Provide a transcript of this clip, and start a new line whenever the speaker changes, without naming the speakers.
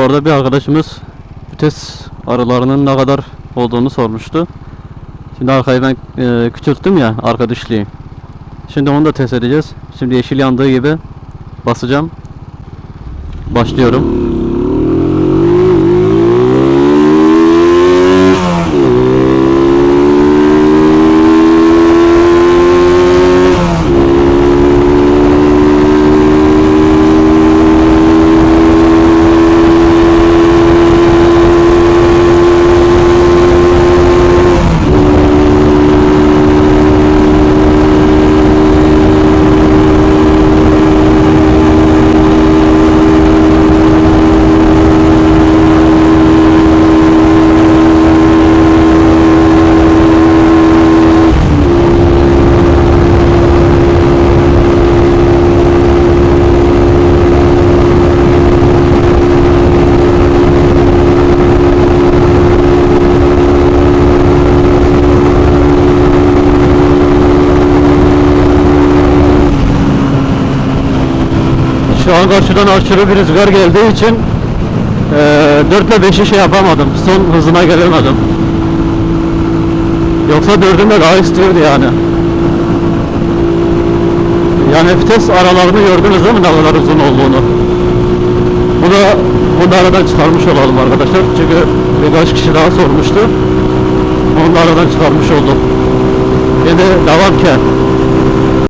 Bu arada bir arkadaşımız vites aralarının ne kadar olduğunu sormuştu. Şimdi arkayı ben e, küçülttüm ya arka dişliği. Şimdi onu da test edeceğiz. Şimdi yeşil yandığı gibi basacağım. Başlıyorum. Şu an karşıdan aşırı bir rüzgar geldiği için eee 4 ile 5'i şey yapamadım. Son hızına gelemedim. Yoksa 4'üm de daha istiyordu yani. Yani vites aralarını gördünüz değil mi ne kadar uzun olduğunu? Bunu, bunu da aradan çıkarmış olalım arkadaşlar. Çünkü birkaç kişi daha sormuştu. Onu da aradan çıkarmış olduk. Şimdi devam ki.